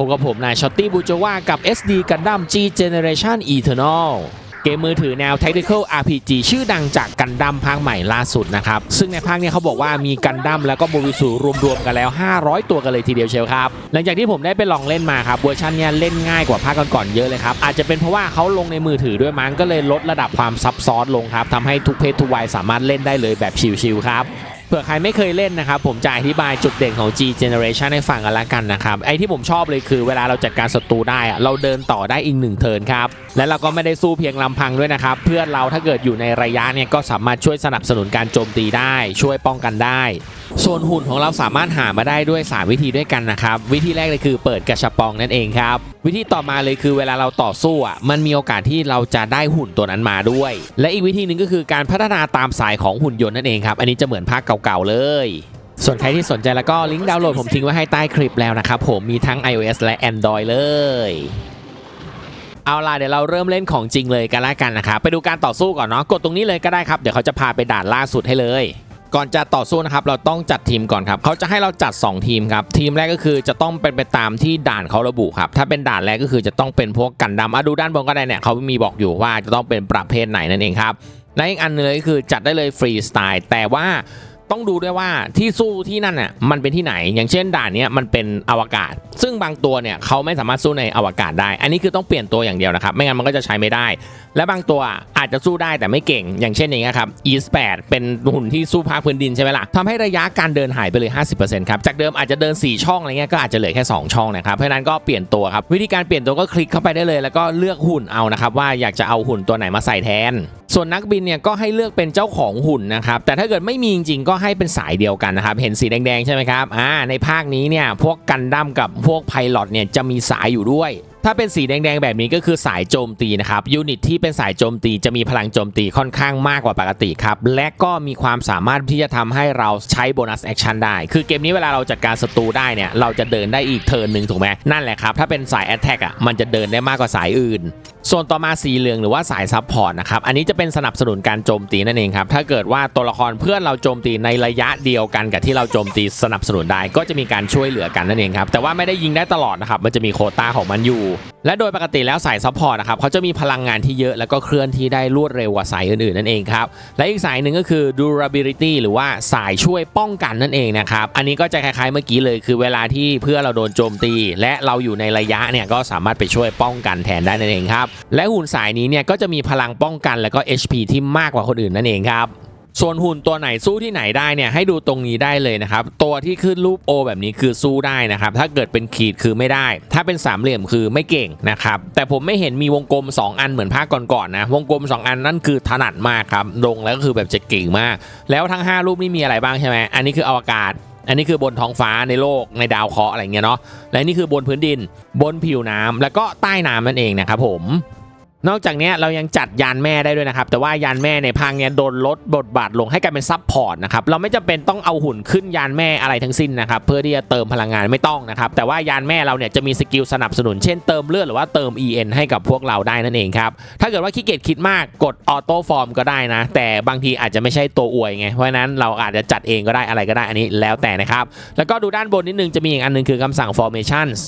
พบกับผมนายช็อตตี้บูจว่ากับ SD Gundam G Generation Eternal เกมมือถือแนว Tactical RPG ชื่อดังจากกันดั้มภาคใหม่ล่าสุดนะครับ ซึ่งในภาคนี้เขาบอกว่ามีกันดั้มแล้วก็โมบิสูรวมๆกันแล้ว 500 ตัวกันเลยทีเดียวเชียวครับ หลังจากที่ผมได้ไปลองเล่นมาครับ เวอร์ชันนี้เล่นง่ายกว่าภาคก่อนๆเยอะเลยครับ อาจจะเป็นเพราะว่าเขาลงในมือถือด้วยมั้งก็เลยลดระดับความซับซ้อนลงครับทำให้ทุกเพศทุกวัยสามารถเล่นได้เลยแบบชิลๆครับ เผื่อใครไม่เคยเล่นนะครับ ผมจะอธิบายจุดเด่นของ G Generation ให้ฟังกันละกันนะครับ ไอที่ผมชอบเลยคือเวลาเราจัดการศัตรูได้อะเราเดินต่อได้อีกหนึ่งเทิร์นครับและเราก็ไม่ได้สู้เพียงลำพังด้วยนะครับ เพื่อนเราถ้าเกิดอยู่ในระยะเนี่ยก็สามารถช่วยสนับสนุนการโจมตีได้ ช่วยป้องกันได้ ส่วนหุ่นของเราสามารถหามาได้ด้วย 3 วิธีด้วยกันนะครับ วิธีแรกเลยคือเปิดกระชับปองนั่นเองครับ วิธีต่อมาเลยคือเวลาเราต่อสู้อะมันมีโอกาสที่เราจะได้หุ่นตัวนั้นมาด้วย และอีกวิธีหนึ่งก็คือการพัฒนาตามสายของหุ่นยนต์นั่นเองครับอันนี้จะเหมือนภาคเก่าๆเลยส่วนใครที่สนใจแล้วก็ลิงก์ดาวน์โหลดผมทิ้งไว้ให้ใต้คลิปแล้วนะครับผมมีทั้ง iOS และ Android เลย เอาล่ะเดี๋ยวเราเริ่มเล่นของจริงเลยกันละกันนะครับไปดูการต่อสู้ก่อนเนาะกดตรงนี้เลยก็ได้ครับเดี๋ยวเขาจะพาไปด่านล่าสุดให้เลยก่อนจะต่อสู้นะครับเราต้องจัดทีมก่อนครับเขาจะให้เราจัด 2 ทีมครับทีมแรกก็คือจะต้องเป็นไปตามที่ด่านเขาระบุครับถ้าเป็นด่านแรกก็คือจะต้องเป็นพวกกันดำอะดูด้านบนก็ได้เนี่ยเขามีบอกอยู่ว่าจะต้องเป็นประเภทไหนนั่นเองครับและอีกอันหนึงเลยก็คือจัดได้เลยฟรีสไตล์แต่ว่าต้องดูด้วยว่าที่สู้ที่นั่นน่ะมันเป็นที่ไหน อย่างเช่นด่านนี้มันเป็นอวกาศ ซึ่งบางตัวเนี่ยเขาไม่สามารถสู้ในอวกาศได้ อันนี้คือต้องเปลี่ยนตัวอย่างเดียวนะครับ ไม่งั้นมันก็จะใช้ไม่ได้ และบางตัวอาจจะสู้ได้แต่ไม่เก่ง อย่างเช่นอย่างเงี้ยครับ E8 เป็นหุ่นที่สู้ภาคพื้นดินใช่ไหมล่ะทำให้ระยะการเดินหายไปเลย 50%ครับ จากเดิมอาจจะเดิน 4 ช่องอะไรเงี้ยก็อาจจะเหลือแค่ 2 ช่องนะครับ เพราะฉะนั้นก็เปลี่ยนตัวครับ วิธีการเปลี่ยนตัวก็คลิกเข้าไปได้เลย แล้วก็เลือกหุ่นเอานะครับว่าอยากจะเอาหุ่นตัวไหนมาใส่แทนส่วนนักบินเนี่ยก็ให้เลือกเป็นเจ้าของหุ่นนะครับ แต่ถ้าเกิดไม่มีจริงๆก็ให้เป็นสายเดียวกันนะครับ เห็นสีแดงๆใช่ไหมครับ อ่า ในภาคนี้เนี่ยพวกกันดั้มกับพวกไพลอตเนี่ยจะมีสายอยู่ด้วย ถ้าเป็นสีแดงๆแบบนี้ก็คือสายโจมตีนะครับยูนิตที่เป็นสายโจมตีจะมีพลังโจมตีค่อนข้างมากกว่าปกติครับ และก็มีความสามารถที่จะทำให้เราใช้โบนัสแอคชั่นได้ คือเกมนี้เวลาเราจัดการศัตรูได้เนี่ยเราจะเดินได้อีกเทิร์นหนึ่งถูกไหมนั่นแหละครับถ้าเป็นสายแอตแทกอะมันจะเดินได้มากกว่าสายอื่นส่วนต่อมาสีเหลืองหรือว่าสายซับพอร์ตนะครับ อันนี้จะเป็นสนับสนุนการโจมตีนั่นเองครับ ถ้าเกิดว่าตัวละครเพื่อนเราโจมตีในระยะเดียวกันกับที่เราโจมตีสนับสนุนได้ ก็จะมีการช่วยเหลือกันนั่นเองครับ แต่ว่าไม่ได้ยิงได้ตลอดนะครับ มันจะมีโคต้าของมันอยู่และโดยปกติแล้วสายซัพพอร์ตนะครับเขาจะมีพลังงานที่เยอะแล้วก็เคลื่อนที่ได้รวดเร็วกว่าสายอื่นๆนั่นเองครับ และอีกสายหนึ่งก็คือ durability หรือว่าสายช่วยป้องกันนั่นเองนะครับ อันนี้ก็จะคล้ายๆเมื่อกี้เลย คือเวลาที่เพื่อเราโดนโจมตี และเราอยู่ในระยะเนี่ยก็สามารถไปช่วยป้องกันแทนได้นั่นเองครับ และหุ่นสายนี้เนี่ยก็จะมีพลังป้องกันแล้วก็ HP ที่มากกว่าคนอื่นนั่นเองครับ ส่วนหุ่นตัวไหนสู้ที่ไหนได้เนี่ยให้ดูตรงนี้ได้เลยนะครับ ตัวที่ขึ้นรูป O แบบนี้คือสู้ได้นะครับ ถ้าเกิดเป็นขีดคือไม่ได้ ถ้าเป็นสามเหลี่ยมคือไม่เก่งนะครับ แต่ผมไม่เห็นมีวงกลม 2 อันเหมือนภาคก่อนๆนะ วงกลม 2 อันนั่นคือถนัดมากครับ ลงแล้วก็คือแบบจะเก่งมาก แล้วทั้ง 5 รูปนี่มีอะไรบ้างใช่ไหม อันนี้คืออวกาศอันนี้คือบนท้องฟ้าในโลกในดาวเคราะห์อะไรเงี้ยเนาะและนี่คือบนพื้นดิน บนผิวน้ำแล้วก็ใต้น้ำนั่นเองนะครับผม นอกจากนี้เรายังจัดยานแม่ได้ด้วยนะครับ แต่ว่ายานแม่ในภาคเนี้ยโดนลดบทบาทลงให้กลายเป็นซับพอร์ตนะครับเราไม่จำเป็นต้องเอาหุ่นขึ้นยานแม่อะไรทั้งสิ้นนะครับเพื่อที่จะเติมพลังงานไม่ต้องนะครับแต่ว่ายานแม่เราเนี่ยจะมีสกิลสนับสนุนเช่นเติมเลือดหรือว่าเติม EN ให้กับพวกเราได้นั่นเองครับถ้าเกิดว่าขี้เกียจคิดมากกดออโต้ฟอร์มก็ได้นะ แต่บางทีอาจจะไม่ใช่ตัวอวยไงเพราะนั้นเราอาจจะจัดเองก็ได้อะไรก็ได้อันนี้แล้วแต่นะครับแล้วก็ดูด้านบนนิดนึงจะมีอีกอันนึงคือคำสั่ง formations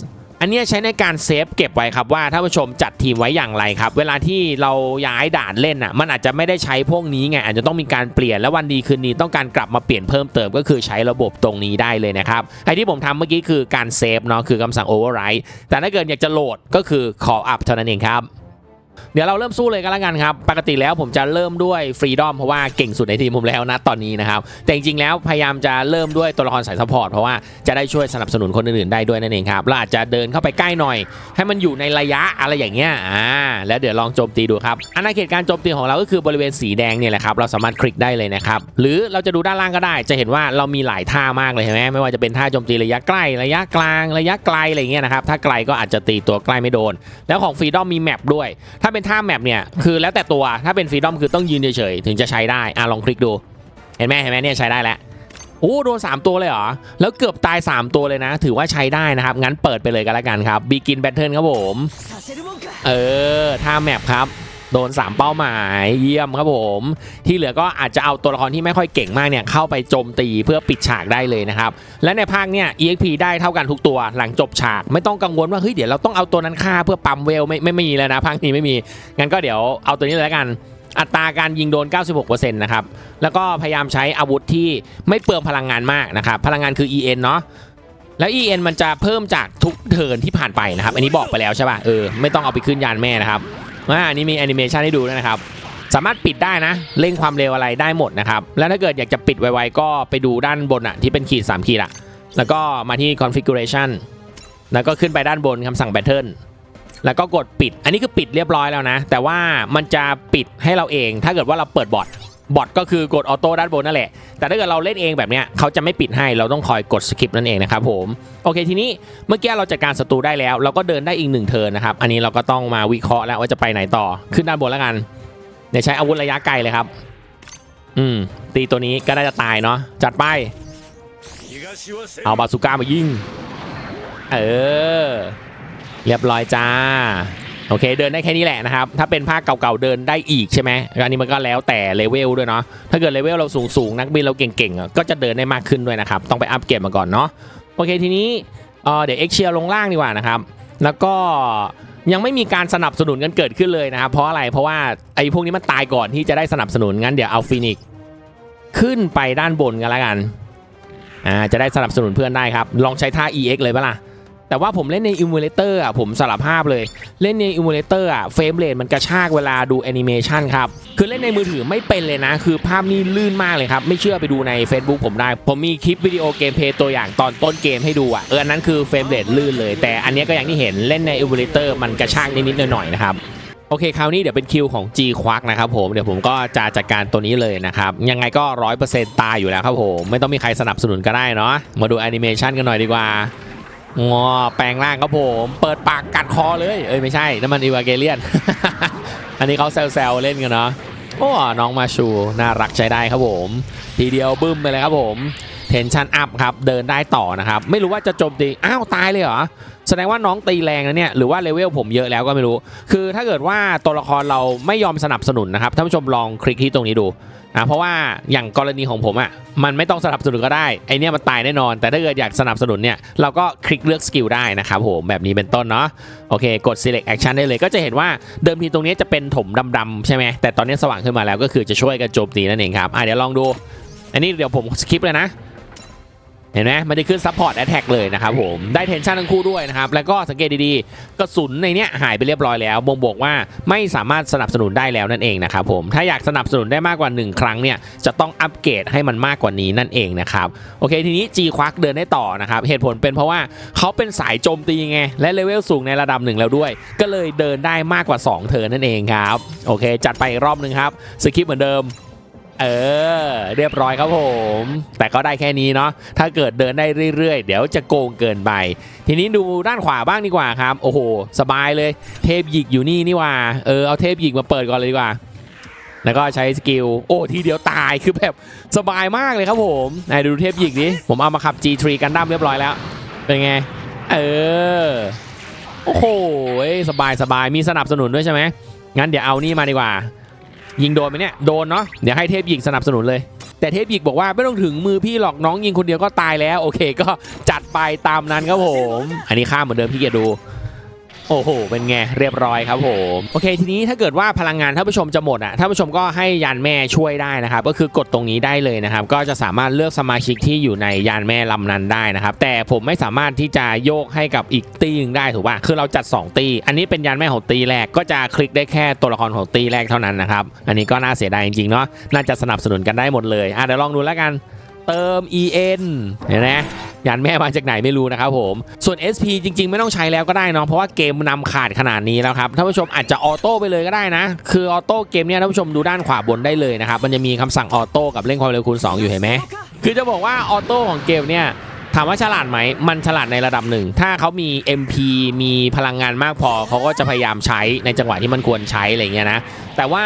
อันนี้ใช้ในการเซฟเก็บไว้ครับว่าถ้าผู้ชมจัดทีมไว้อย่างไรครับ เวลาที่เราย้ายด่านเล่นอะมันอาจจะไม่ได้ใช้พวกนี้ไงอาจจะต้องมีการเปลี่ยนแล้ววันดีคืนนี้ต้องการกลับมาเปลี่ยนเพิ่มเติมก็คือใช้ระบบตรงนี้ได้เลยนะครับไอที่ผมทำเมื่อกี้คือการเซฟเนาะคือคำสั่ง override แต่ถ้าเกิดอยากจะโหลดก็คือ call up เท่านั้นเองครับ เดี๋ยวเราเริ่มสู้เลยกันแล้วกันครับ ปกติแล้วผมจะเริ่มด้วยฟรีดอมเพราะว่าเก่งสุดในทีมผมแล้วนะตอนนี้นะครับ แต่จริงๆแล้วพยายามจะเริ่มด้วยตัวละครสายซัพพอร์ตเพราะว่าจะได้ช่วยสนับสนุนคนอื่นๆได้ด้วยนั่นเองครับเราอาจจะเดินเข้าไปใกล้หน่อย ให้มันอยู่ในระยะอะไรอย่างเงี้ยอ่าแล้วเดี๋ยวลองโจมตีดูครับอาณาเขตการโจมตีของเราก็คือบริเวณสีแดงเนี่ยแหละครับเราสามารถคลิกได้เลยนะครับหรือเราจะดูด้านล่างก็ได้ จะเห็นว่าเรามีหลายท่ามากเลยเห็นไหมไม่ว่าจะเป็นท่าโจมตีระยะใกล้ระยะกลางระยะไกลอะไรเงี้ยนะครับถ้าไกลก็อาจจะตีตัวใกล้ไม่โดน แล้วของฟรีดอมมีแมปด้วยถ้าเป็นท่าแมปเนี่ยคือแล้วแต่ตัวถ้าเป็นฟรีดอมคือต้องยืนเฉยๆถึงจะใช้ได้อะลองคลิกดู เห็นไหมเห็นไหมเนี่ยใช้ได้แล้วโอ้โดน 3 ตัวเลยเหรอ แล้วเกือบตาย 3 ตัวเลยนะ ถือว่าใช้ได้นะครับ งั้นเปิดไปเลยกันละกันครับ Begin Battle ครับผม เออท่าแมปครับ โดน 3 เป้าหมายเยี่ยมครับผม ที่เหลือก็อาจจะเอาตัวละครที่ไม่ค่อยเก่งมากเนี่ยเข้าไปโจมตีเพื่อปิดฉากได้เลยนะครับ และในภาคเนี่ย EXP ได้เท่ากันทุกตัวหลังจบฉาก ไม่ต้องกังวลว่าเฮ้ยเดี๋ยวเราต้องเอาตัวนั้นฆ่าเพื่อปั๊มเวลไม่ไม่ไม่มีแล้วนะภาคนี้ไม่มีงั้นก็เดี๋ยวเอาตัวนี้เลยแล้วกันอัตราการยิงโดน 96%นะครับ แล้วก็พยายามใช้อาวุธที่ไม่เปลืองพลังงานมากนะครับ พลังงานคือ EN เนาะ แล้ว EN มันจะเพิ่มจากทุกเทิร์นที่ผ่านไปนะครับ อันนี้บอกไปแล้วใช่ป่ะ เออ ไม่ต้องเอาไปขึ้นยานแม่นะครับ อ่านี่มีแอนิเมชันให้ดูด้วยนะครับ สามารถปิดได้นะ เร่งความเร็วอะไรได้หมดนะครับ แล้วถ้าเกิดอยากจะปิดไวๆก็ไปดูด้านบนอะที่เป็นขีด 3 ขีดอะแล้วก็มาที่ configuration แล้วก็ขึ้นไปด้านบนคำสั่ง pattern แล้วก็กดปิด อันนี้คือปิดเรียบร้อยแล้วนะ แต่ว่ามันจะปิดให้เราเอง ถ้าเกิดว่าเราเปิดบอร์ด บอทก็คือกดออโต้ด้านบนนั่นแหละ แต่ถ้าเกิดเราเล่นเองแบบเนี้ยเขาจะไม่ปิดให้เราต้องคอยกดสกิปนั่นเองนะครับผมโอเคทีนี้เมื่อกี้เราจัดการศัตรูได้แล้ว เราก็เดินได้อีกหนึ่งเทิร์นนะครับอันนี้เราก็ต้องมาวิเคราะห์แล้วว่าจะไปไหนต่อขึ้นด้านบนแล้วกันเดี๋ยวใช้อาวุธระยะไกลเลยครับ อืม ตีตัวนี้ก็น่าจะตายเนาะจัดไป เอาบาซูก้ามายิง เออ เรียบร้อยจ้า โอเค เดินได้แค่นี้แหละนะครับ ถ้าเป็นภาคเก่าๆเดินได้อีกใช่ไหมอันนี้มันก็แล้วแต่เลเวลด้วยเนาะถ้าเกิดเลเวลเราสูงๆนักบินเราเก่งๆก็จะเดินได้มากขึ้นด้วยนะครับต้องไปอัปเกรดมาก่อนเนาะโอเคทีนี้เเดี๋ยวเอ็กเชียลงล่างดีกว่านะครับแล้วก็ยังไม่มีการสนับสนุนกันเกิดขึ้นเลยนะครับเพราะอะไรเพราะว่าไอ้พวกนี้มันตายก่อนที่จะได้สนับสนุนงั้นเดี๋ยวเอาฟินิกขึ้นไปด้านบนกันล้วกันอ่าจะได้สนับสนุนเพื่อนได้ครับลองใช้ท่า EX เลยปะล่ะ แต่ว่าผมเล่นในอิมูเลเตอร์อะผมสารภาพเลย เล่นในอิมูเลเตอร์อะเฟรมเรทมันกระชากเวลาดูแอนิเมชันครับ คือเล่นในมือถือไม่เป็นเลยนะ คือภาพนี่ลื่นมากเลยครับ ไม่เชื่อไปดูใน Facebook ผมได้ ผมมีคลิปวิดีโอเกมเพลย์ตัวอย่างตอนต้นเกมให้ดูอะเอออันนั้นคือเฟรมเรทลื่นเลย แต่อันนี้ก็อย่างที่เห็นเล่นในอิมูเลเตอร์มันกระชากนิดๆหน่อยๆนะครับโอเคคราวนี้เดี๋ยวเป็นคิวของ G ควักนะครับผมเดี๋ยวผมก็จะจัดการตัวนี้เลยนะครับ ยังไงก็ร้อยเปอร์เซ็นต์ตายอยู่แล้วครับผม ไม่ต้องมีใครสนับสนุนก็ได้เนาะมาดูแอนิเมชันกันหน่อยดีกว่า งอแปลงร่างครับผม เปิดปากกัดคอเลย เอ้ยไม่ใช่นั่นมันอีวาเกเลียน อันนี้เขาแซวๆเล่นกันเนาะโอ้น้องมาชูน่ารักใช้ได้ครับผม ทีเดียวบึ้มไปเลยครับผมเทนชันอัพครับเดินได้ต่อนะครับ ไม่รู้ว่าจะจมตีอ้าวตายเลยเหรอแสดงว่าน้องตีแรงนะเนี่ยหรือว่าเลเวลผมเยอะแล้วก็ไม่รู้ คือถ้าเกิดว่าตัวละครเราไม่ยอมสนับสนุนนะครับท่านผู้ชมลองคลิกที่ตรงนี้ดู นะเพราะว่าอย่างกรณีของผมอะ่ะมันไม่ต้องสนับสนุนก็ได้ไอเนี้ยมันตายแน่นอน แต่ถ้าเกิดอยากสนับสนุนเนี่ยเราก็คลิกเลือกสกิลได้นะครับผมแบบนี้เป็นต้นเนาะโอเค กด select action ได้เลยก็จะเห็นว่าเดิมทีตรงนี้จะเป็นถมดำๆใช่ไหมแต่ตอนนี้สว่างขึ้นมาแล้วก็คือจะช่วยกันโจมตีนั่นเองครับอะเดี๋ยวลองดู อันนี้เดี๋ยวผมสคิปเลยนะ เห็นไหมมันจะขึ้นซัพพอร์ตแอ t แทกเลยนะครับผม ได้เทนชั่นทั้งคู่ด้วยนะครับ แล้วก็สังเกตดีๆ กระสุนในเนี้ยหายไปเรียบร้อยแล้ว บ่งบอกว่าไม่สามารถสนับสนุนได้แล้วนั่นเองนะครับผม ถ้าอยากสนับสนุนได้มากกว่า 1 ครั้งเนี่ย จะต้องอัปเกรดให้มันมากกว่านี้นั่นเองนะครับ โอเค ทีนี้ G ควักเดินได้ต่อนะครับ เหตุผลเป็นเพราะว่าเขาเป็นสายโจมตีไง และเลเวลสูงในระดับหนึ่งแล้วด้วย ก็เลยเดินได้มากกว่า 2เทิร์นนั่นเองครับ โอเค จัดไปอีกรอบหนึ่งครับ สคริปต์เหมือนเดิม เออ เรียบร้อยครับผม แต่ก็ได้แค่นี้เนาะถ้าเกิดเดินได้เรื่อยๆ เดี๋ยวจะโกงเกินไป ทีนี้ดูด้านขวาบ้างดีกว่าครับ โอ้โห สบายเลยเทพหยิกอยู่นี่นี่ว่าเออเอาเทพหยิกมาเปิดก่อนเลยดีกว่าแล้วก็ใช้สกิล โอ้ ทีเดียวตายคือแบบสบายมากเลยครับผมไหนดูเทพหยิกดิผมเอามาขับ G3 กันดั้มเรียบร้อยแล้ว เป็นไง เออ โอ้โหสบายสบายมีสนับสนุนด้วยใช่ไหมงั้นเดี๋ยวเอานี่มาดีกว่า ยิงโดนไหมเนี่ยโดนเนาะเดี๋ยวให้เทพหยิกสนับสนุนเลย แต่เทพหยิกบอกว่าไม่ต้องถึงมือพี่หรอกน้องยิงคนเดียวก็ตายแล้วโอเค ก็จัดไปตามนั้นครับผม อันนี้ข้ามเหมือนเดิมพี่เกียรดู โอ้โห เป็นไงเรียบร้อยครับผม โอเค ทีนี้ถ้าเกิดว่าพลังงานท่านผู้ชมจะหมดอะท่านผู้ชมก็ให้ยานแม่ช่วยได้นะครับ ก็คือกดตรงนี้ได้เลยนะครับ ก็จะสามารถเลือกสมาชิกที่อยู่ในยานแม่ลำนั้นได้นะครับ แต่ผมไม่สามารถที่จะโยกให้กับอีกตีนึงได้ถูกป่ะ คือเราจัด 2 ตี อันนี้เป็นยานแม่ของตีแรก ก็จะคลิกได้แค่ตัวละครของตีแรกเท่านั้นนะครับ อันนี้ก็น่าเสียดายจริงๆเนาะ น่าจะสนับสนุนกันได้หมดเลย อะเดี๋ยวลองดูแล้วกัน เติม EN เห็นไหมยานแม่มาจากไหนไม่รู้นะครับผม ส่วน SP จริง ๆ ไม่ต้องใช้แล้วก็ได้เนาะเพราะว่าเกมนำขาดขนาดนี้แล้วครับท่านผู้ชมอาจจะออโต้ไปเลยก็ได้นะ คือออโต้เกมเนี้ยท่านผู้ชมดูด้านขวาบนได้เลยนะครับ มันจะมีคำสั่งออโต้กับเร่งความเร็วคูณ 2 อยู่เห็นไหมคือจะบอกว่าออโต้ของเกมเนี่ยถามว่าฉลาดไหม มันฉลาดในระดับหนึ่ง ถ้าเขามี MP มีพลังงานมากพอ เขาก็จะพยายามใช้ในจังหวะที่มันควรใช้อะไรเงี้ยนะ แต่ว่า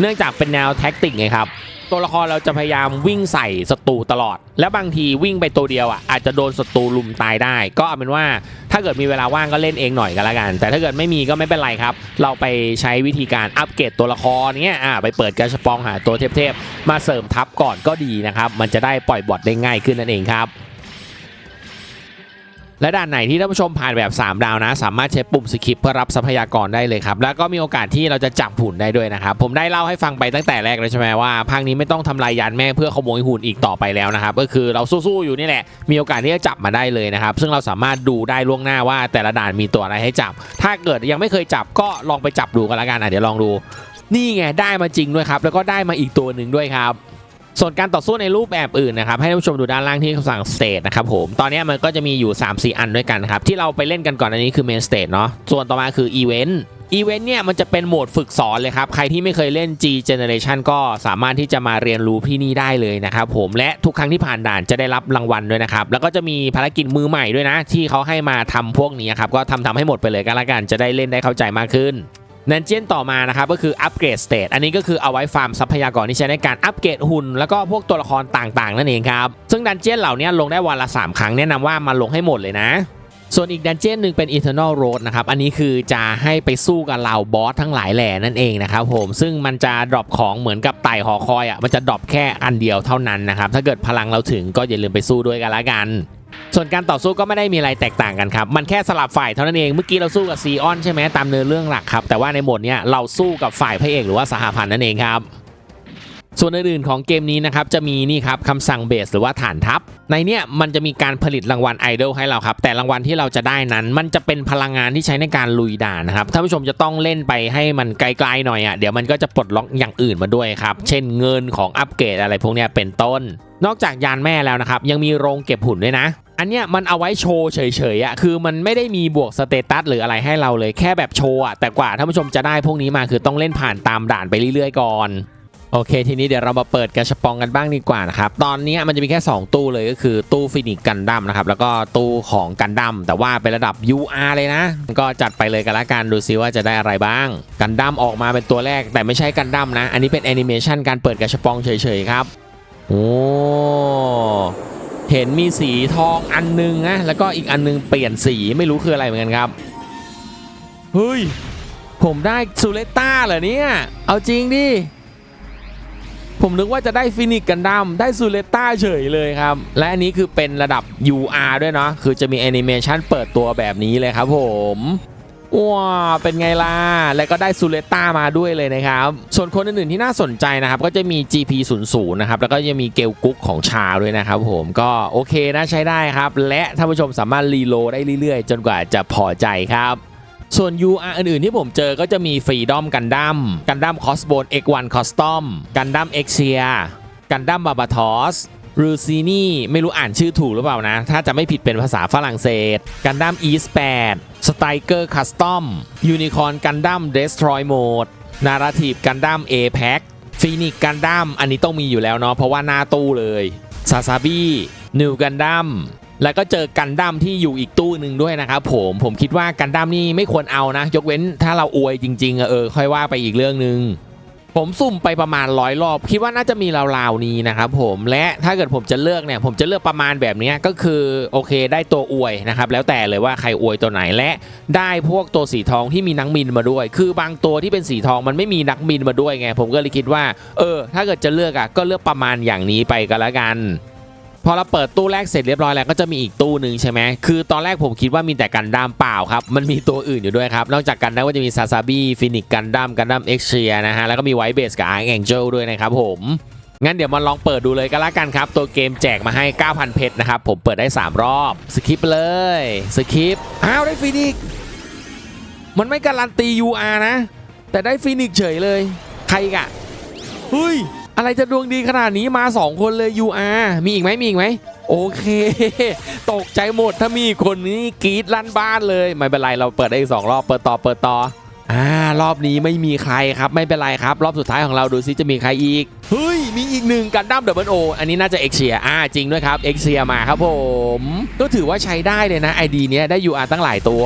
เนื่องจากเป็นแนวแท็กติกไงครับ ตัวละครเราจะพยายามวิ่งใส่ศัตรูตลอด แล้วบางทีวิ่งไปตัวเดียวอะอาจจะโดนศัตรูลุมตายได้ ก็เอาเป็นว่าถ้าเกิดมีเวลาว่างก็เล่นเองหน่อยก็แล้วกัน แต่ถ้าเกิดไม่มีก็ไม่เป็นไรครับ เราไปใช้วิธีการอัปเกรดตัวละครเนี้ยอ่าไปเปิดกระชปองหาตัวเทพๆมาเสริมทัพก่อนก็ดีนะครับ มันจะได้ปล่อยบอทได้ง่ายขึ้นนั่นเองครับ และด่านไหนที่ท่านผู้ชมผ่านแบบ 3 ดาวนะ สามารถใช้ปุ่มสคิปเพื่อรับทรัพยากรได้เลยครับ แล้วก็มีโอกาสที่เราจะจับหุ่นได้ด้วยนะครับ ผมได้เล่าให้ฟังไปตั้งแต่แรกเลยใช่ไหมว่าภาคนี้ไม่ต้องทำลายยานแม่เพื่อขโมยหุ่นอีกต่อไปแล้วนะครับ ก็คือเราสู้ๆอยู่นี่แหละ มีโอกาสที่จะจับมาได้เลยนะครับ ซึ่งเราสามารถดูได้ล่วงหน้าว่าแต่ละด่านมีตัวอะไรให้จับ ถ้าเกิดยังไม่เคยจับก็ลองไปจับดูกันละกันอะเดี๋ยวลองดู นี่ไงได้มาจริงด้วยครับ แล้วก็ได้มาอีกตัวหนึ่งด้วยครับ ส่วนการต่อสู้ในรูปแบบอื่นนะครับให้ท่านผู้ชมดูด้านล่างที่คำสั่ง state นะครับผมตอนนี้มันก็จะมีอยู่ 3-4 อันด้วยกันครับที่เราไปเล่นกันก่อนอันนี้คือ main state เนาะส่วนต่อมาคือ event อีเวนต์เนี่ยมันจะเป็นโหมดฝึกสอนเลยครับ ใครที่ไม่เคยเล่น G Generation ก็สามารถที่จะมาเรียนรู้ที่นี่ได้เลยนะครับผมและทุกครั้งที่ผ่านด่านจะได้รับรางวัลด้วยนะครับ แล้วก็จะมีภารกิจมือใหม่ด้วยนะ ที่เขาให้มาทำพวกนี้ครับ ก็ทำทำให้หมดไปเลยก็แล้วกันจะได้เล่นได้เข้าใจมากขึ้น ดันเจียนต่อมานะครับก็คืออัปเกรดสเตทอันนี้ก็คือเอาไว้ฟาร์มทรัพยากรที่ใช้ในการอัปเกรดหุ่นแล้วก็พวกตัวละครต่างๆ นั่นเองครับซึ่งดันเจียนเหล่านี้ลงได้วันละ 3 ครั้งแนะนำว่ามาลงให้หมดเลยนะส่วนอีกดันเจียนหนึ่งเป็น Eternal Road นะครับ อันนี้คือจะให้ไปสู้กับเหล่าบอสทั้งหลายแหล่นั่นเองนะครับผม ซึ่งมันจะดรอปของเหมือนกับไต่หอคอยอะ มันจะดรอปแค่อันเดียวเท่านั้นนะครับ ถ้าเกิดพลังเราถึงก็อย่าลืมไปสู้ด้วยกันละกัน ส่วนการต่อสู้ก็ไม่ได้มีอะไรแตกต่างกันครับ มันแค่สลับฝ่ายเท่านั้นเอง เมื่อกี้เราสู้กับซีออนใช่ไหมตามเนื้อเรื่องหลักครับ แต่ว่าในโหมดเนี้ยเราสู้กับฝ่ายพระเอกหรือว่าสหพันธ์นั่นเองครับ ส่วนอื่นๆของเกมนี้นะครับจะมีนี่ครับคำสั่งเบสหรือว่าฐานทัพ ในเนี้ยมันจะมีการผลิตรางวัลไอดอลให้เราครับ แต่รางวัลที่เราจะได้นั้น มันจะเป็นพลังงานที่ใช้ในการลุยด่านนะครับท่านผู้ชมจะต้องเล่นไปให้มันไกลๆหน่อยอะเดี๋ยวมันก็จะปลดล็อกอย่างอื่นมาด้วยครับเช่นเงินของอัปเกรดอะไรพวกเนี้ยเป็นต้น นอกจากยานแม่แล้วนะครับยังมีโรงเก็บหุ่นด้วยนะ อันเนี้ยมันเอาไว้โชว์เฉยๆอะคือมันไม่ได้มีบวกสเตตัสหรืออะไรให้เราเลยแค่แบบโชว์อะแต่กว่าท่านผู้ชมจะได้พวกนี้มาคือต้องเล่นผ่านตามด่านไปเรื่อยๆก่อนโอเค ทีนี้เดี๋ยวเรามาเปิดกระชปองกันบ้างดีกว่านะครับ ตอนนี้มันจะมีแค่ 2 ตู้เลยก็คือตู้ฟินิกกันดั้มนะครับแล้วก็ตู้ของกันดั้มแต่ว่าเป็นระดับ UR เลยนะ ก็จัดไปเลยกันละกันดูซิว่าจะได้อะไรบ้าง กันดั้มออกมาเป็นตัวแรกแต่ไม่ใช่กันดั้มนะ อันนี้เป็นแอนิเมชันการเปิดกระชปองเฉยๆครับโอ้ เห็นมีสีทองอันนึงนะแล้วก็อีกอันนึงเปลี่ยนสีไม่รู้คืออะไรเหมือนกันครับเฮ้ยผมได้ซูเลต้าเหรอเนี่ยเอาจริงดิผมนึกว่าจะได้ฟินิกกันดั้มได้ซูเลต้าเฉยเลยครับ และอันนี้คือเป็นระดับ UR ด้วยเนาะคือจะมีแอนิเมชันเปิดตัวแบบนี้เลยครับผม ว้าเป็นไงล่ะ แล้วก็ได้ซูเลต้ามาด้วยเลยนะครับ ส่วนคนอื่นๆที่น่าสนใจนะครับ ก็จะมี GP 0 0นะครับ แล้วก็ยังมีเกลกุ๊กของชาด้วยนะครับผม ก็โอเคนะใช้ได้ครับ และท่านผู้ชมสามารถรีโลได้เรื่อยๆ จนกว่าจะพอใจครับส่วน UR อื่นๆที่ผมเจอก็จะมีฟรีดอมกันดั้มกันดั้มคอสโบน X1 Custom กันดั้มเอ็กเซียกันดั้มบาบาทอส รูซีนี่ไม่รู้อ่านชื่อถูกหรือเปล่านะ ถ้าจะไม่ผิดเป็นภาษาฝรั่งเศสกันดั้มอีส8สไตเกอร์คัสตอมยูนิคอนกันดั้มเดสทรอยโหมดนาราทีฟกันดั้ม A p a c ฟีนิกกันดั้มอันนี้ต้องมีอยู่แล้วเนาะเพราะว่าหน้าตู้เลยซาซาบินิวกันดั้มแล้วก็เจอกันดั้มที่อยู่อีกตู้หนึ่งด้วยนะครับผมผมคิดว่ากันดั้มนี่ไม่ควรเอานะ ยกเว้นถ้าเราอวยจริงๆเออค่อยว่าไปอีกเรื่องหนึ่ง ผมสุ่มไปประมาณร้อยรอบ คิดว่าน่าจะมีราวๆนี้นะครับผมและถ้าเกิดผมจะเลือกเนี่ยผมจะเลือกประมาณแบบนี้ก็คือโอเค ได้ตัวอวยนะครับแล้วแต่เลยว่าใครอวยตัวไหนและได้พวกตัวสีทองที่มีนักมินมาด้วย คือบางตัวที่เป็นสีทองมันไม่มีนักมินมาด้วยไง ผมก็เลยคิดว่า เออ ถ้าเกิดจะเลือกอะก็เลือกประมาณอย่างนี้ไปก็แล้วกัน พอเราเปิดตู้แรกเสร็จเรียบร้อยแล้วก็จะมีอีกตู้หนึ่งใช่ไหมคือตอนแรกผมคิดว่ามีแต่กันดั้มเปล่าครับ มันมีตัวอื่นอยู่ด้วยครับ นอกจากกันดั้มก็จะมีซาซาบิฟินิกกันดั้มกันดั้มเอ็กเชียนะฮะ แล้วก็มีไวท์เบสกับอาร์แองเจลด้วยนะครับผม งั้นเดี๋ยวมาลองเปิดดูเลยก็แล้วกันครับ ตัวเกมแจกมาให้ 9,000 เพชรนะครับ ผมเปิดได้ 3 รอบ สคิปเลย สคิป อ้าวได้ฟินิก มันไม่การันตี UR นะ แต่ได้ฟินิกเฉยเลย ใครกะเฮ้ย อะไรจะดวงดีขนาดนี้มา 2 คนเลย UR มีอีกไหมมีอีกไหมโอเค ตกใจหมดถ้ามีอีกคนนี้กรีดลั่นบ้านเลย ไม่เป็นไรเราเปิดได้อีกสองรอบเปิดต่อเปิดต่ออ่ารอบนี้ไม่มีใครครับไม่เป็นไรครับ รอบสุดท้ายของเราดูซิจะมีใครอีกเฮ้ยมีอีกหนึ่งกันดั้มดับเบิลโออันนี้น่าจะเอ็กเชียอ่าจริงด้วยครับเอ็กเชียมาครับผมก็ถือว่าใช้ได้เลยนะไอดีเนี้ยได้ UR ตั้งหลายตัว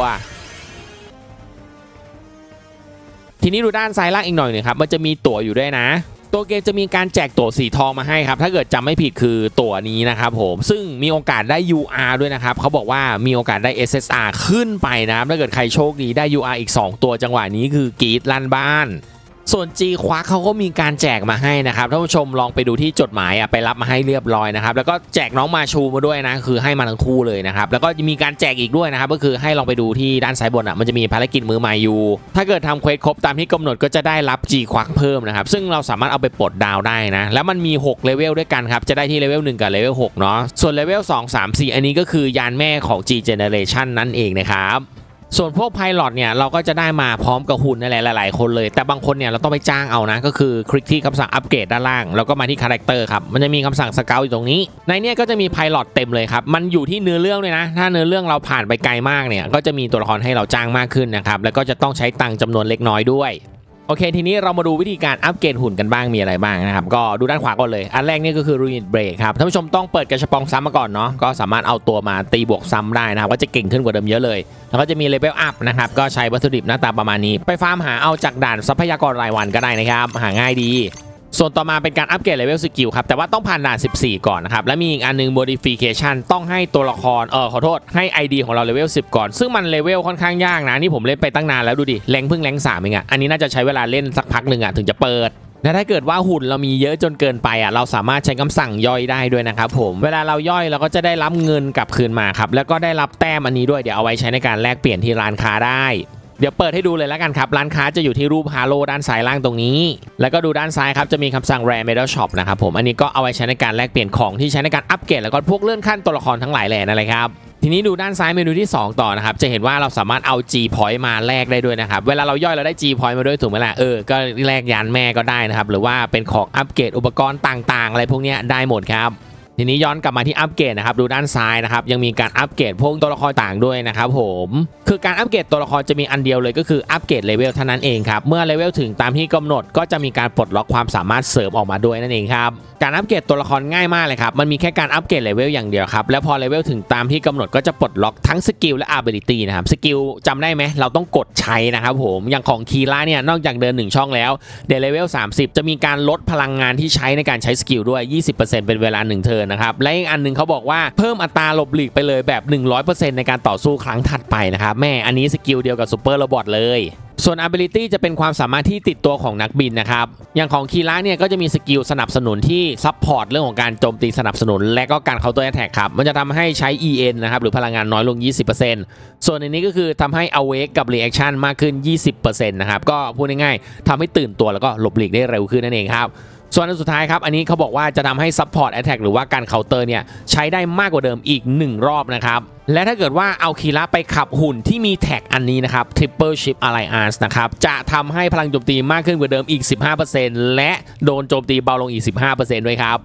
ทีนี้ดูด้านซ้ายล่างอีกหน่อยหนึงครับ มันจะมีตั๋วอยู่ด้วยนะ ตัวเกมจะมีการแจกตั๋วสีทองมาให้ครับ ถ้าเกิดจำไม่ผิดคือตั๋วนี้นะครับผม ซึ่งมีโอกาสได้ UR ด้วยนะครับ เขาบอกว่ามีโอกาสได้ SSR ขึ้นไปนะครับ ถ้าเกิดใครโชคดีได้ UR อีก 2 ตัวจังหวะนี้คือกรีดลั่นบ้าน ส่วน G ควักเขาก็มีการแจกมาให้นะครับท่านผู้ชมลองไปดูที่จดหมายอะไปรับมาให้เรียบร้อยนะครับแล้วก็แจกน้องมาชูมาด้วยนะคือให้มาทั้งคู่เลยนะครับแล้วก็มีการแจกอีกด้วยนะครับก็คือให้ลองไปดูที่ด้านซ้ายบนอะมันจะมีภารกิจมือใหม่อยู่ถ้าเกิดทำเควสครบตามที่กำหนดก็จะได้รับ G ควักเพิ่มนะครับซึ่งเราสามารถเอาไปปลดดาวได้นะแล้วมันมี6เลเวลด้วยกันครับจะได้ที่เลเวล1กับเลเวล6เนาะส่วนเลเวล2 3 4 อันนี้ก็คือยานแม่ของ G Generation นั่นเองนะครับ ส่วนพวกไพลอตเนี่ยเราก็จะได้มาพร้อมกับหุ่นนั่นแหละหลาย ๆ คนเลย แต่บางคนเนี่ยเราต้องไปจ้างเอานะ ก็คือคลิกที่คำสั่งอัปเกรดด้านล่าง แล้วก็มาที่คาแรคเตอร์ครับ มันจะมีคำสั่งสเกลอยู่ตรงนี้ ในเนี้ยก็จะมีไพลอตเต็มเลยครับ มันอยู่ที่เนื้อเรื่องเลยนะ ถ้าเนื้อเรื่องเราผ่านไปไกลมากเนี่ย ก็จะมีตัวละครให้เราจ้างมากขึ้นนะครับ แล้วก็จะต้องใช้ตังค์จำนวนเล็กน้อยด้วย โอเค ทีนี้เรามาดูวิธีการอัปเกรดหุ่นกันบ้างมีอะไรบ้างนะครับ ก็ดูด้านขวาก่อนเลย อันแรกนี่ก็คือรูนิตเบรกครับท่านผู้ชมต้องเปิดกระชับปองซ้ำมาก่อนเนาะก็สามารถเอาตัวมาตีบวกซ้ำได้นะครับ ก็จะเก่งขึ้นกว่าเดิมเยอะเลย แล้วก็จะมีเลเวลอัพนะครับ ก็ใช้วัตถุดิบหน้าตาประมาณนี้ ไปฟาร์มหาเอาจากด่านทรัพยากรรายวันก็ได้นะครับ หาง่ายดี ส่วนต่อมาเป็นการอัปเกรดเลเวลสกิลครับ แต่ว่าต้องผ่านด่าน 14 ก่อนนะครับ และมีอีกอันหนึง modification ต้องให้ตัวละคร เออขอโทษ ให้ ID ของเราเลเวล10 ก่อน ซึ่งมันเลเวลค่อนข้างยากนะ นี่ผมเล่นไปตั้งนานแล้วดูดิ แรงเพิ่งแรง3เองอะอันนี้น่าจะใช้เวลาเล่นสักพักหนึ่งอะถึงจะเปิดและถ้าเกิดว่าหุ่นเรามีเยอะจนเกินไปอะเราสามารถใช้คำสั่งย่อยได้ด้วยนะครับผมเวลาเราย่อยเราก็จะได้รับเงินกลับคืนมาครับแล้วก็ได้รับแต้มอันนี้ด้วยเดี๋ยวเอาไว้ใช้ในการแลกเปลี่ยนที่ร้านค้าได้ เดี๋ยวเปิดให้ดูเลยแล้วกันครับ ร้านค้าจะอยู่ที่รูปฮาโลด้านซ้ายล่างตรงนี้ แล้วก็ดูด้านซ้ายครับ จะมีคำสั่ง Rare Metal Shop นะครับผม อันนี้ก็เอาไว้ใช้ในการแลกเปลี่ยนของที่ใช้ในการอัปเกรดแล้วก็พวกเลื่อนขั้นตัวละครทั้งหลายแหล่นั่นแหละครับทีนี้ดูด้านซ้ายเมนูที่ 2 ต่อนะครับ จะเห็นว่าเราสามารถเอา G point มาแลกได้ด้วยนะครับ เวลาเราย่อยเราได้ G point มาด้วยถูกไหมล่ะ เออ ก็แลกยานแม่ก็ได้นะครับ หรือว่าเป็นของอัปเกรดอุปกรณ์ต่างๆ อะไรพวกนี้ได้หมดครับ ทีนี้ย้อนกลับมาที่อัปเกรดนะครับดูด้านซ้ายนะครับยังมีการอัปเกรดพวกตัวละครต่างด้วยนะครับผมคือการอัปเกรดตัวละครจะมีอันเดียวเลยก็คืออัปเกรดเลเวลเท่านั้นเองครับเมื่อเลเวลถึงตามที่กำหนดก็จะมีการปลดล็อกความสามารถเสริมออกมาด้วยนั่นเองครับการอัปเกรดตัวละครง่ายมากเลยครับมันมีแค่การอัปเกรดเลเวลอย่างเดียวครับแล้วพอเลเวลถึงตามที่กำหนดก็จะปลดล็อกทั้งสกิลและ ability นะครับสกิลจำได้ไหมเราต้องกดใช้นะครับผมอย่างของคีร่าเนี่ยนอกจากเดินหนึ่งช่องแล้วเดเลเวล30 จะมีการลดพลังงานที่ใช้ในการใช้สกิลด้วย 20%เป็นเวลา1เทิร์นนะครับและอีกอันหนึงเขาบอกว่าเพิ่มอัตราหลบหลีกไปเลยแบบ 100%ในการต่อสู้ครั้งถัดไปนะครับแม่อันนี้สกิลเดียวกับซูเปอร์โรบอทเลยส่วน ability จะเป็นความสามารถที่ติดตัวของนักบินนะครับ อย่างของคีระเนี่ยก็จะมีสกิลสนับสนุนที่ซับพอร์ตเรื่องของการโจมตีสนับสนุน และก็การเคาน์เตอร์แท็กครับ มันจะทำให้ใช้ EN นะครับหรือพลังงานน้อยลง 20%ส่วนในนี้ก็คือทำให้ awake กับ reaction มากขึ้น 20%นะครับ ก็พูดง่ายๆทำให้ตื่นตัวแล้วก็หลบหลีกได้เร็วขึ้นนั่นเองครับ ส่วนอันสุดท้ายครับ อันนี้เขาบอกว่าจะทำให้ support attack หรือว่าการเคาน์เตอร์เนี่ย ใช้ได้มากกว่าเดิมอีก 1 รอบนะครับ และถ้าเกิดว่าเอาคีระไปขับหุ่นที่มีแท็กอันนี้นะครับ triple ship alliance นะครับ จะทำให้พลังโจมตีมากขึ้นกว่าเดิมอีก 15%และโดนโจมตีเบาลงอีก 15%ด้วยครับ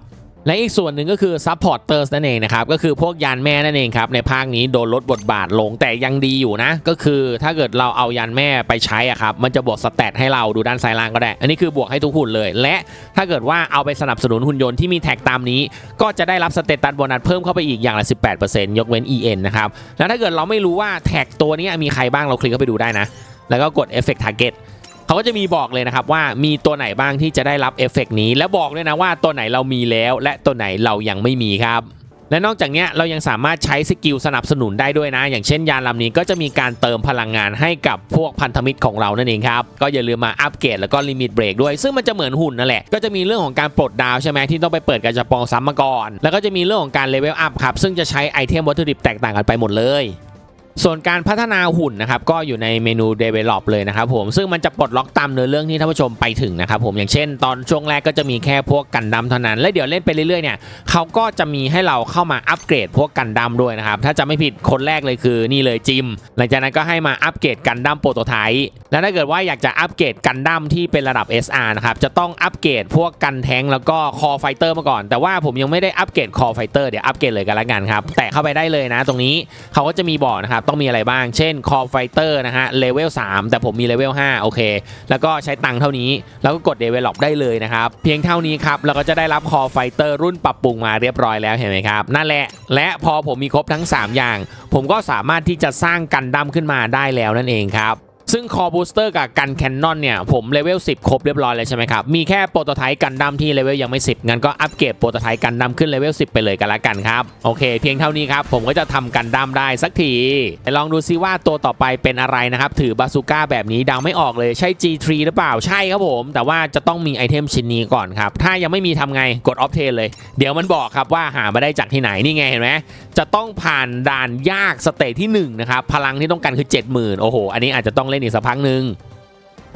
และอีกส่วนหนึ่งก็คือ supporters นั่นเองนะครับก็คือพวกยานแม่นั่นเองครับในภาคนี้โดนลดบทบาทลงแต่ยังดีอยู่นะ ก็คือถ้าเกิดเราเอายานแม่ไปใช้อะครับมันจะบวกสเตตให้เราดูด้านซ้ายล่างก็ได้ อันนี้คือบวกให้ทุกหุ่นเลย และถ้าเกิดว่าเอาไปสนับสนุนหุ่นยนต์ที่มีแท็กตามนี้ ก็จะได้รับสเตตัสโบนัสเพิ่มเข้าไปอีกอย่างละ 18%ยกเว้น EN นะครับแล้วถ้าเกิดเราไม่รู้ว่าแท็กตัวนี้มีใครบ้างเราคลิกเข้าไปดูได้นะแล้วก็กด Effect Target เขาก็จะมีบอกเลยนะครับว่ามีตัวไหนบ้างที่จะได้รับเอฟเฟกต์นี้ และบอกด้วยนะว่าตัวไหนเรามีแล้ว และตัวไหนเรายังไม่มีครับและนอกจากนี้เรายังสามารถใช้สกิลสนับสนุนได้ด้วยนะ อย่างเช่นยานลำนี้ก็จะมีการเติมพลังงานให้กับพวกพันธมิตรของเรานั่นเองครับ ก็อย่าลืมมาอัปเกรดแล้วก็ลิมิตเบรกด้วย ซึ่งมันจะเหมือนหุ่นนั่นแหละ ก็จะมีเรื่องของการปลดดาวใช่ไหมที่ต้องไปเปิดกระจะปองซ้ำมาก่อน แล้วก็จะมีเรื่องของการเลเวลอัพครับ ซึ่งจะใช้ไอเทมวัตถุดิบแตกต่างกันไปหมดเลย ส่วนการพัฒนาหุ่นนะครับก็อยู่ในเมนู Develop เลยนะครับผมซึ่งมันจะปลดล็อกตามเนื้อเรื่องที่ท่านผู้ชมไปถึงนะครับผมอย่างเช่น ตอนช่วงแรกก็จะมีแค่พวกกันดั้มเท่านั้น และเดี๋ยวเล่นไปเรื่อยๆเนี่ยเขาก็จะมีให้เราเข้ามาอัปเกรดพวกกันดั้มด้วยนะครับถ้าจะไม่ผิดคนแรกเลยคือนี่เลยจิม หลังจากนั้นก็ให้มาอัปเกรดกันดั้มโปรโตไทป์และถ้าเกิดว่าอยากจะอัปเกรดกันดั้มที่เป็นระดับ SR นะครับจะต้องอัปเกรดพวกกันแทงแล้วก็คอไฟเตอร์มาก่อน แต่ว่าผมยังไม่ได้อัปเกรดคอไฟเตอร์เดี๋ยวอัปเกรดเลยกันละกันครับแต่เข้าไปได้เลยนะ ตรงนี้เขาก็จะมีบอกนะครับต้องมีอะไรบ้าง เช่นคอไฟเตอร์นะฮะเลเวล3แต่ผมมีเลเวล5โอเค แล้วก็ใช้ตังค์เท่านี้ แล้วก็กด Develop ได้เลยนะครับเพียงเท่านี้ครับเราก็จะได้รับคอไฟเตอร์รุ่นปรับปรุงมาเรียบร้อยแล้วเห็นไหมครับนั่นแหละ และพอผมมีครบทั้ง 3 อย่าง ผมก็สามารถที่จะสร้างกันดั้มขึ้นมาได้แล้วนั่นเองครับ ซึ่งคอบูสเตอร์กับกันแคนนอนเนี่ย ผมเลเวล 10 ครบเรียบร้อยเลยใช่ไหมครับ มีแค่โปรโตไทป์กันดั้มที่เลเวลยังไม่ 10 งั้นก็อัปเกรดโปรโตไทป์กันดั้มขึ้นเลเวล 10 ไปเลยกันละกันครับ โอเค เพียงเท่านี้ครับ ผมก็จะทำกันดั้มได้สักที ไปลองดูซิว่าตัวต่อไปเป็นอะไรนะครับ ถือบาซูก้าแบบนี้เดาไม่ออกเลยใช่ G3 หรือเปล่าใช่ครับผม แต่ว่าจะต้องมีไอเทมชิ้นนี้ก่อนครับถ้ายังไม่มีทำไงกดออฟเทนเลยเดี๋ยวมันบอกครับว่าหามาได้จากที่ไหนนี่ไงเห็นไหมจะต้องผ่านด่านยากสเตจที่1นะครับพลังที่ต้องการคือ 70,000โอ้โหอันนี้อาจจะต้องเลนอีกสักพักหนึ่ง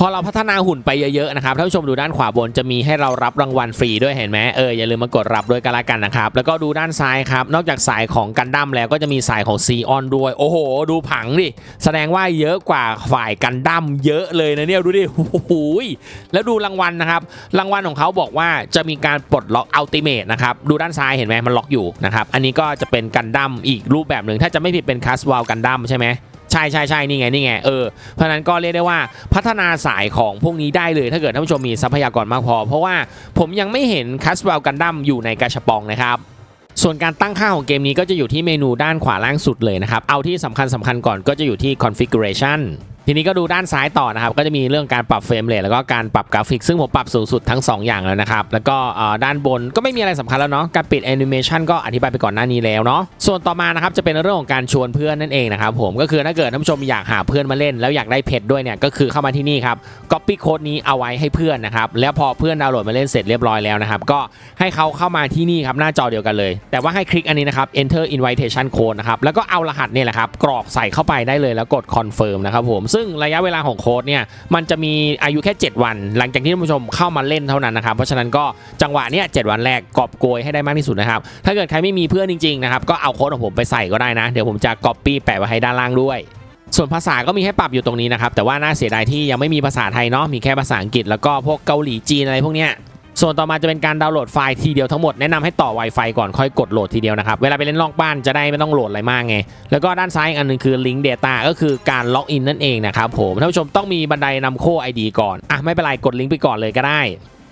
พอเราพัฒนาหุ่นไปเยอะๆนะครับท่านผู้ชมดูด้านขวาบนจะมีให้เรารับรางวัลฟรีด้วยเห็นไหมเอออย่าลืมมากดรับด้วยกันละกันนะครับแล้วก็ดูด้านซ้ายครับนอกจากสายของกันดั้มแล้วก็จะมีสายของซีออนด้วยโอ้โห ดูผังดิแสดงว่าเยอะกว่าฝ่ายกันดั้มเยอะเลยนะเนี่ยดูดิโอ้โหแล้วดูรางวัลนะครับรางวัลของเขาบอกว่าจะมีการปลดล็อกอัลติเมทนะครับดูด้านซ้ายเห็นไหมมันล็อกอยู่นะครับอันนี้ก็จะเป็นกันดั้มอีกรูปแบบหนึ่งถ้าจะไม่ผิดเป็นคัสวาลกันดั้มใช่ไหม ใช่ใช่ใช่นี่ไงนี่ไงเออเพราะนั้นก็เรียกได้ว่าพัฒนาสายของพวกนี้ได้เลย ถ้าเกิดท่านผู้ชมมีทรัพยากรมากพอ เพราะว่าผมยังไม่เห็นคัสวลกันดั้มอยู่ในกาชปองนะครับส่วนการตั้งค่าของเกมนี้ก็จะอยู่ที่เมนูด้านขวาล่างสุดเลยนะครับ เอาที่สำคัญสำคัญก่อนก็จะอยู่ที่ configuration ทีนี้ก็ดูด้านซ้ายต่อนะครับ ก็จะมีเรื่องการปรับเฟรมเรทแล้วก็การปรับกราฟิก ซึ่งผมปรับสูงสุดทั้ง 2 อย่างแล้วนะครับ แล้วก็ด้านบนก็ไม่มีอะไรสำคัญแล้วเนาะการปิดแอนิเมชันก็อธิบายไปก่อนหน้านี้แล้วเนาะส่วนต่อมานะครับจะเป็นเรื่องของการชวนเพื่อนนั่นเองนะครับผมก็คือถ้าเกิดท่านผู้ชมอยากหาเพื่อนมาเล่น แล้วอยากได้เพชรด้วยเนี่ยก็คือเข้ามาที่นี่ครับ copy code นี้เอาไว้ให้เพื่อนนะครับแล้วพอเพื่อนดาวน์โหลดมาเล่นเสร็จเรียบร้อยแล้วนะครับก็ให้เขาเข้ามาที่นี่ครับหน้าจอเดียวกันเลย แต่ว่าให้คลิกอันนี้นะครับ enter invitation code นะครับแล้วก็เอารหัสเนี่ยแหละครับกรอกใส่เข้าไปได้เลยแล้วกด confirm นะครับผมซึึ่งระยะเวลาของโค้ดเนี่ยมันจะมีอายุแค่ 7 วัน หลังจากที่ท่านผู้ชมเข้ามาเล่นเท่านั้นนะครับเพราะฉะนั้นก็จังหวะเนี้ย7วันแรกกอบโกยให้ได้มากที่สุดนะครับถ้าเกิดใครไม่มีเพื่อนจริงๆนะครับก็เอาโค้ดของผมไปใส่ก็ได้นะ เดี๋ยวผมจะ copy แปะไว้ให้ด้านล่างด้วยส่วนภาษาก็มีให้ปรับอยู่ตรงนี้นะครับ แต่ว่าน่าเสียดายที่ยังไม่มีภาษาไทยเนาะมีแค่ภาษาอังกฤษแล้วก็พวกเกาหลีจีนอะไรพวกเนี้ย ส่วนต่อมาจะเป็นการดาวน์โหลดไฟล์ทีเดียวทั้งหมดแนะนำให้ต่อ Wi-Fi ก่อนค่อยกดโหลดทีเดียวนะครับ เวลาไปเล่นนอกบ้านจะได้ไม่ต้องโหลดอะไรมากไง แล้วก็ด้านซ้ายอีกอันหนึงคือ Link Data ก็คือการล็อกอินนั่นเองนะครับผมท่านผู้ชมต้องมีบันไดนำโค้ ID ก่อนอะไม่เป็นไรกดลิงก์ไปก่อนเลยก็ได้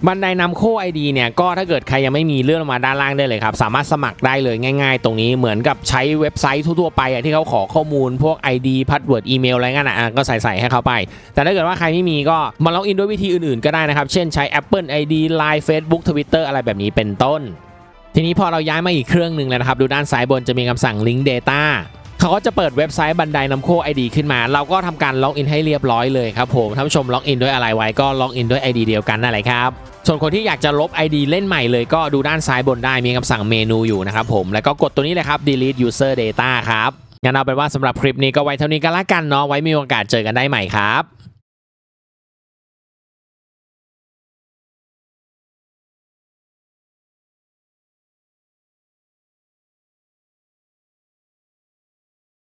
บันไดนำโค้ ID เนี่ยก็ถ้าเกิดใครยังไม่มีเลื่อนลงมาด้านล่างได้เลยครับ สามารถสมัครได้เลยง่าย ๆ ตรงนี้เหมือนกับใช้เว็บไซต์ทั่วๆไปที่เขาขอข้อมูลพวก ID พาสเวิร์ดอีเมลอะไรเงั้ยน่ะก็ใส่ๆให้เขาไป แต่ถ้าเกิดว่าใครไม่มีก็มาล็อกอินด้วยวิธีอื่นๆก็ได้นะครับ เช่นใช้ Apple ID Line Facebook Twitter อะไรแบบนี้เป็นต้น ทีนี้พอเราย้ายมาอีกเครื่องหนึ่งแล้วนะครับดูด้านซ้ายบนจะมีคำสั่ง Link Data เขาก็จะเปิดเว็บไซต์บันไดน้ำโค้ ID ขึ้นมา เราก็ทำการล็อกอินให้เรียบร้อยเลยครับผมท่านผู้ชมล็อกอินด้วยอะไรไว้ก็ล็อกอินด้วย ID เดียวกันนั่นแหละครับส่วนคนที่อยากจะลบ ID เล่นใหม่เลยก็ดูด้านซ้ายบนได้มีคำสั่งเมนูอยู่นะครับผมแล้วก็กดตัวนี้เลยครับ delete user data ครับงั้นเอาเป็นว่าสำหรับคลิปนี้ก็ไว้เท่านี้ก็แล้วกันเนาะไว้มีโอกาสเจอกันได้ใหม่ครับ